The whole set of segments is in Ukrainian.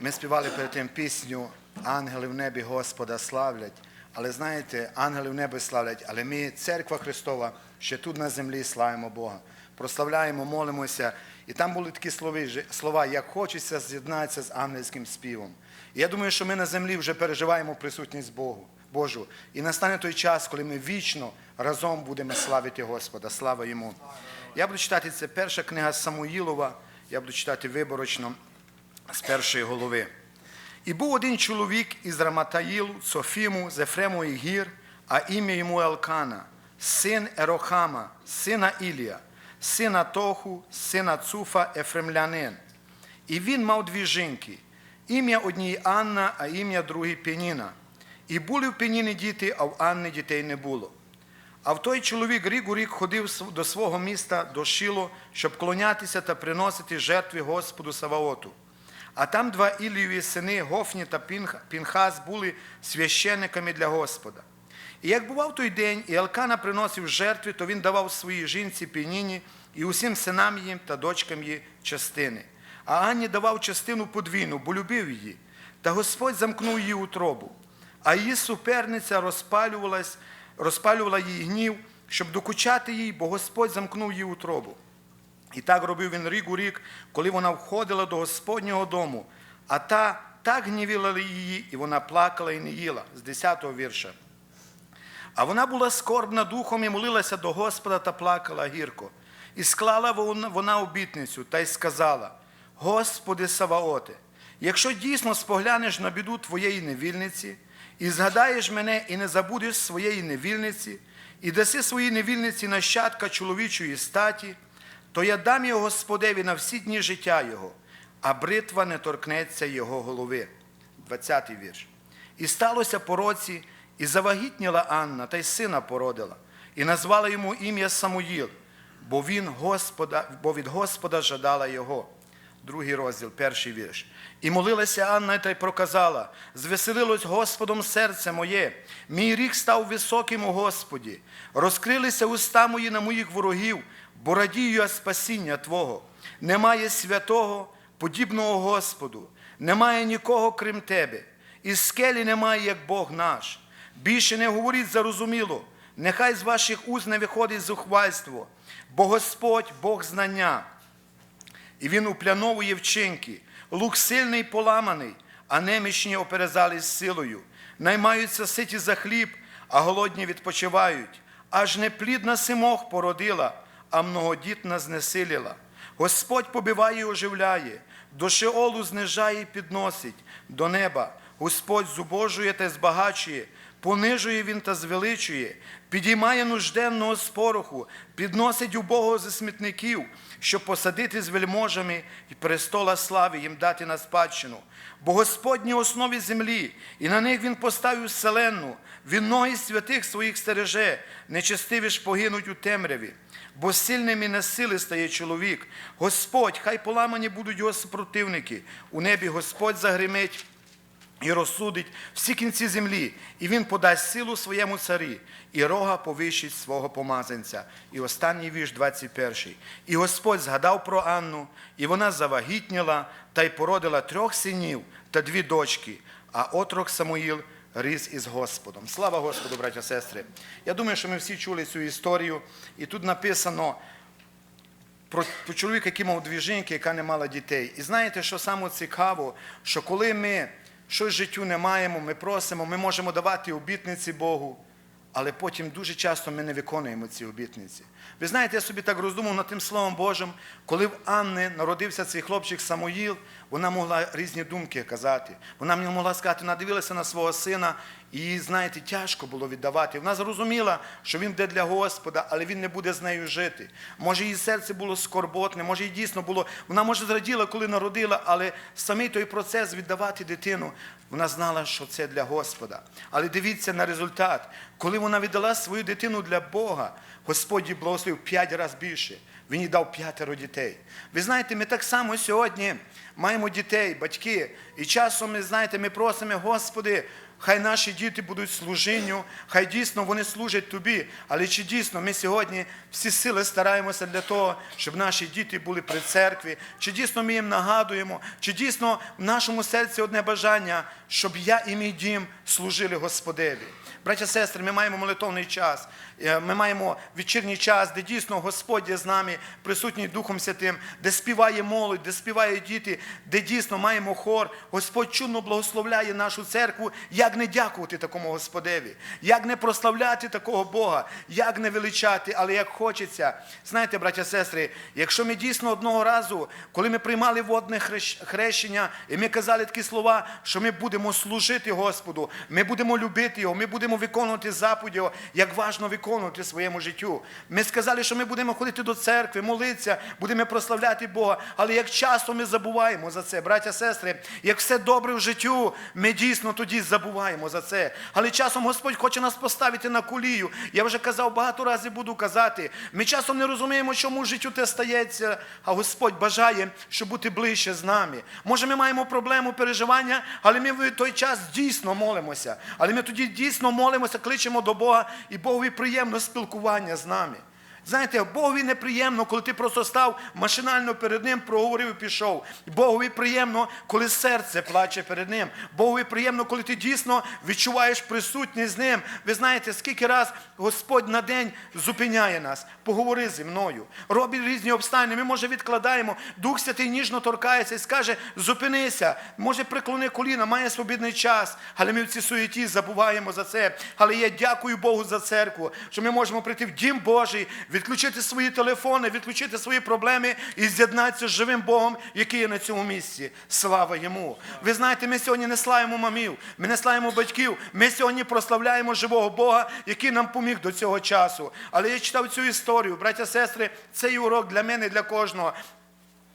Ми співали перед тим пісню Ангели в небі Господа славлять. Але знаєте, ангели в небі славлять, але ми, церква Христова, ще тут на землі славимо Бога. Прославляємо, молимося. І там були такі слова, як хочеться з'єднатися з ангельським співом. І я думаю, що ми на землі вже переживаємо присутність Богу, Божу. І настане той час, коли ми вічно разом будемо славити Господа. Слава йому. Я буду читати це перша книга Самуїлова, я буду читати виборочно з першої голови. І був один чоловік із Раматаїлу, Софіму, з Ефремових гір, а ім'я йому Елкана, син Ерохама, сина Ілія, сина Тоху, сина Цуфа, Ефремлянин. І він мав дві жінки, ім'я однієї Анна, а ім'я другої Пеніна. І були в Пеніни діти, а в Анни дітей не було. А в той чоловік рік у рік ходив до свого міста до Шило, щоб клонятися та приносити жертви Господу Саваоту. А там два Ілієві сини Гофні та Пінхас були священниками для Господа. І як бував той день, і Елкана приносив жертви, то він давав своїй жінці Пініні і усім синам їм та дочкам її частини. А Анні давав частину подвійну, бо любив її. Та Господь замкнув її утробу. А її суперниця розпалювалась, розпалювала її гнів, щоб докучати їй, бо Господь замкнув її утробу. І так робив він рік у рік, коли вона входила до Господнього дому, а та так гнівила її, і вона плакала і не їла з 10-го вірша. А вона була скорбна духом і молилася до Господа та плакала гірко. І склала вона обітницю та й сказала: Господи Саваоте, якщо дійсно споглянеш на біду твоєї невільниці, і згадаєш мене, і не забудеш своєї невільниці, і даси своїй невільниці нащадка чоловічої статі, то я дам його Господеві на всі дні життя Його, а бритва не торкнеться Його голови. 20-й вірш. І сталося по році, і завагітніла Анна, та й сина породила, і назвала йому ім'я Самуїл, бо, він Господа, бо від Господа жадала його. Другий розділ, перший вірш. І молилася Анна та й проказала: звеселилось Господом серце моє, мій рік став високим у Господі, розкрилися уста мої на моїх ворогів, бо радію я спасіння Твого. Немає святого, подібного Господу, немає нікого, крім Тебе. Із скелі немає, як Бог наш. Більше не говоріть зарозуміло, нехай з ваших уст не виходить зухвальство, бо Господь Бог знання. І він упляновує вчинки, лук сильний поламаний, а немічні оперезались силою. Наймаються ситі за хліб, а голодні відпочивають. Аж неплідна симох породила, а многодітна знесиліла. Господь побиває і оживляє, до Шеолу знижає і підносить, до неба. Господь зубожує та збагачує, понижує він та звеличує, підіймає нужденного з пороху, підносить убогого зі смітників, щоб посадити з вельможами і престола слави їм дати на спадщину. Бо Господні основі землі, і на них Він поставив вселенну, він ноги святих своїх стереже, нечестиві ж погинуть у темряві. Бо сильним і насили стає чоловік. Господь, хай поламані будуть його супротивники. У небі Господь загримить і розсудить всі кінці землі, і він подасть силу своєму царі, і рога повищить свого помазанця. І останній вірш 21. І Господь згадав про Анну, і вона завагітніла та й породила трьох синів та дві дочки, а отрок Самуїл ріс із Господом. Слава Господу, браття сестри! Я думаю, що ми всі чули цю історію, і тут написано. Про чоловіка, який мав дві жінки, яка не мала дітей. І знаєте, що саме цікаво, що коли ми щось життю не маємо, ми просимо, ми можемо давати обітниці Богу, але потім дуже часто ми не виконуємо ці обітниці. Ви знаєте, я собі так роздумав над тим Словом Божим, коли в Анни народився цей хлопчик Самуїл, вона могла різні думки казати. Вона мені могла сказати, вона дивилася на свого сина, і їй, знаєте, тяжко було віддавати. Вона зрозуміла, що він буде для Господа, але він не буде з нею жити. Може, її серце було скорботне, може, їй дійсно було. Вона, може, зраділа, коли народила, але самий той процес віддавати дитину, вона знала, що це для Господа. Але дивіться на результат. Коли вона віддала свою дитину для Бога, Господь їй благословив п'ять разів більше. Він їй дав п'ятеро дітей. Ви знаєте, ми так само сьогодні маємо дітей, батьки. І часом, ми знаєте, ми просимо, Господи, хай наші діти будуть служінню, хай дійсно вони служать тобі. Але чи дійсно ми сьогодні всі сили стараємося для того, щоб наші діти були при церкві? Чи дійсно ми їм нагадуємо? Чи дійсно в нашому серці одне бажання, щоб я і мій дім служили Господеві? Браття, сестри, ми маємо молитовний час. Е, Ми маємо вечірній час, де дійсно Господь є з нами, присутній Духом Святим, де співає молодь, де співають діти, де дійсно маємо хор. Господь чудно благословляє нашу церкву. Як не дякувати такому Господеві, як не прославляти такого Бога, як не величати, але як хочеться. Знаєте, браття, сестри, якщо ми дійсно одного разу, коли ми приймали водне хрещення, і ми казали такі слова, що ми будемо служити Господу, ми будемо любити Його, ми будемо виконувати заповіді, як важно виконувати своєму життю. Ми сказали, що ми будемо ходити до церкви, молитися, будемо прославляти Бога. Але як часто ми забуваємо за це, браття, сестри, як все добре в життю, ми дійсно тоді забуваємо за це. Але часом Господь хоче нас поставити на колію. Я вже казав багато разів буду казати. Ми часом не розуміємо, чому в життю те стається, а Господь бажає, щоб бути ближче з нами. Може, ми маємо проблему переживання, але ми в той час дійсно молимося. Але ми тоді дійсно молимося, кличемо до Бога, і Богові приємно спілкування з нами. Знаєте, Богові неприємно, коли ти просто став машинально перед ним, проговорив і пішов. Богові приємно, коли серце плаче перед ним. Богові приємно, коли ти дійсно відчуваєш присутність з ним. Ви знаєте, скільки раз Господь на день зупиняє нас, поговори зі мною, робить різні обставини. Ми, може, відкладаємо. Дух Святий ніжно торкається і скаже: зупинися, може, приклони коліна, має свобідний час. Але ми в цій суєті забуваємо за це. Але я дякую Богу за церкву, що ми можемо прийти в дім Божий, відключити свої телефони, відключити свої проблеми і з'єднатися з живим Богом, який є на цьому місці. Слава йому! Ви знаєте, ми сьогодні не славимо мамів, ми не славимо батьків. Ми сьогодні прославляємо живого Бога, який нам поміг до цього часу. Але я читав цю історію, браття, сестри, цей урок для мене, для кожного.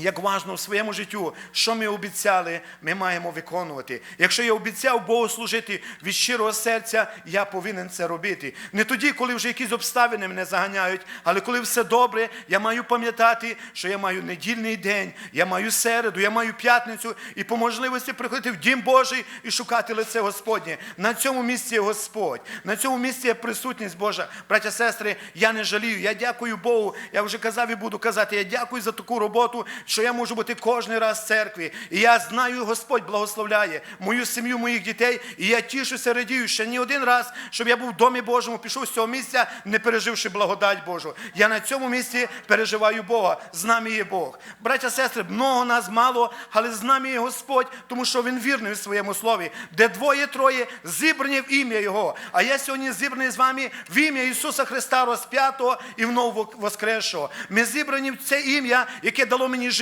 Як важно в своєму життю, що ми обіцяли, ми маємо виконувати. Якщо я обіцяв Богу служити від щирого серця, я повинен це робити. Не тоді, коли вже якісь обставини мене заганяють, але коли все добре, я маю пам'ятати, що я маю недільний день, я маю середу, я маю п'ятницю і по можливості приходити в дім Божий і шукати лице Господнє. На цьому місці є Господь, на цьому місці є присутність Божа. Браття, сестри, я не жалію. Я дякую Богу. Я вже казав і буду казати. Я дякую за таку роботу, що я можу бути кожен раз в церкві. І я знаю, Господь благословляє мою сім'ю, моїх дітей. І я тішуся, радію, що ні один раз, щоб я був в домі Божому, пішов з цього місця, не переживши благодать Божу. Я на цьому місці переживаю Бога. З нами є Бог. Браття, сестри, много нас мало, але з нами є Господь, тому що Він вірний у своєму слові, де двоє-троє зібрані в ім'я Його. А я сьогодні зібраний з вами в ім'я Ісуса Христа розп'ятого і вновь воскресшого. Ми зібрані в це ім'я, яке дало мені життя,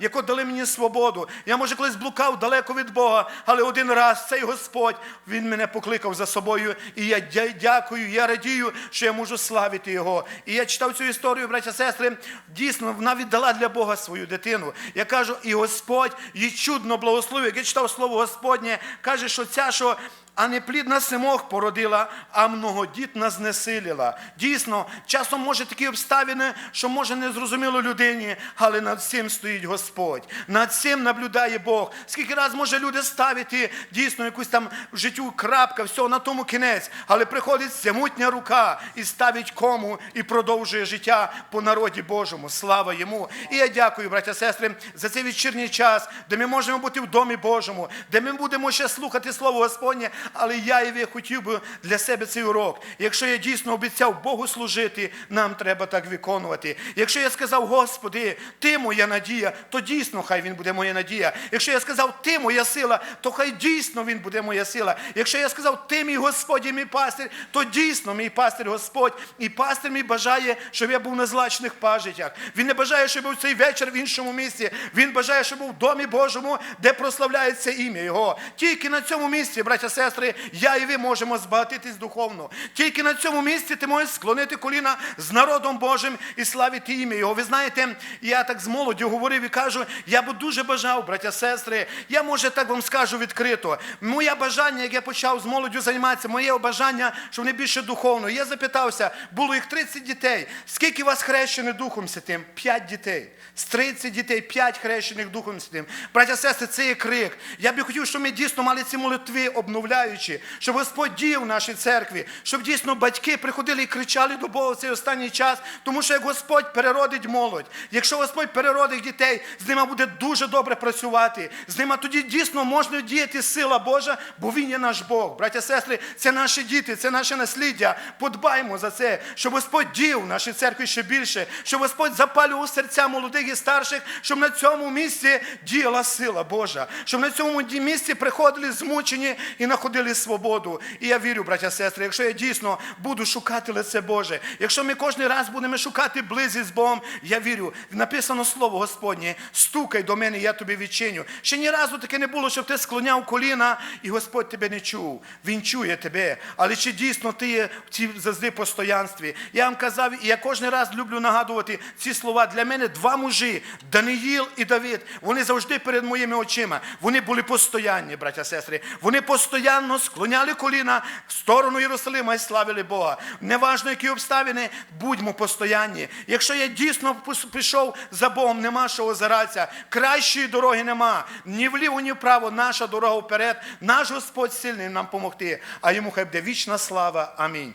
яке дало мені свободу. Я, може, колись блукав далеко від Бога, але один раз цей Господь, Він мене покликав за собою. І я дякую, я радію, що я можу славити Його. І я читав цю історію, браття, сестри, дійсно, вона віддала для Бога свою дитину. Я кажу, і Господь її чудно благословив. Як я читав слово Господнє, каже, що ця, що а неплідна симох породила, а многодітна знесиліла. Дійсно, часом може такі обставини, що може не зрозуміло людині, але над цим стоїть Господь. Над цим наблюдає Бог. Скільки раз може люди ставити дійсно якусь там в життю крапка, все на тому кінець, але приходить самотня рука і ставить кому і продовжує життя по народі Божому. Слава йому! І я дякую, браття, сестри, за цей вечірній час, де ми можемо бути в домі Божому, де ми будемо ще слухати Слово Господнє. Але я і хотів би для себе цей урок. Якщо я дійсно обіцяв Богу служити, нам треба так виконувати. Якщо я сказав, Господи, Ти моя надія, то дійсно хай Він буде моя надія. Якщо я сказав, Ти моя сила, то хай дійсно Він буде моя сила. Якщо я сказав, Ти мій Господь і мій пастир, то дійсно мій пастир Господь. І пастир мій бажає, щоб я був на злачних пажитях. Він не бажає, щоб був цей вечір в іншому місці. Він бажає, щоб був в домі Божому, де прославляється ім'я Його. Тільки на цьому місці, браття, сестри, я і ви можемо збагатитись духовно. Тільки на цьому місці ти можеш склонити коліна з народом Божим і славити ім'я Його. Ви знаєте, я так з молоддю говорив і кажу, я би дуже бажав, браття, сестри, я може так вам скажу відкрито. Моє бажання, як я почав з молоддю займатися, моє бажання, що вони більше духовно. Я запитався, було їх 30 дітей. Скільки вас хрещені Духом Святим? П'ять дітей. З 30 дітей, 5 хрещених Духом Святим. Браття, сестри, це є крик. Я би хотів, щоб ми дійсно мали ці молитви, обновляючи. Прославляючи, щоб Господь діяв в нашій церкві, щоб дійсно батьки приходили і кричали до Бога в цей останній час, тому що як Господь переродить молодь, якщо Господь переродить дітей, з ними буде дуже добре працювати. З ними тоді дійсно можна діяти сила Божа, бо Він є наш Бог. Браття, сестри, це наші діти, це наше насліддя. Подбаймо за це, щоб Господь діяв в нашій церкві ще більше, щоб Господь запалював серця молодих і старших, щоб на цьому місці діяла сила Божа, щоб на цьому місці приходили змучені і знаходили свободу. І я вірю, браття, сестри, якщо я дійсно буду шукати лице Боже, якщо ми кожен раз будемо шукати близість з Богом, я вірю, написано слово Господнє, стукай до мене, я тобі відчиню. Ще ні разу таке не було, щоб ти склоняв коліна, і Господь тебе не чув. Він чує тебе. Але чи дійсно ти є в цій завжди постоянстві? Я вам казав, і я кожен раз люблю нагадувати ці слова. Для мене два мужі, Даниїл і Давид, вони завжди перед моїми очима. Вони були постоянні, браття, сестри. Вони постійно склоняли коліна в сторону Єрусалима і славили Бога. Неважно, які обставини, будьмо постоянні. Якщо я дійсно пішов за Богом, нема що озиратися. Кращої дороги нема. Ні вліво, ні вправо. Наша дорога вперед. Наш Господь сильний нам помогти. А йому хай буде вічна слава. Амінь.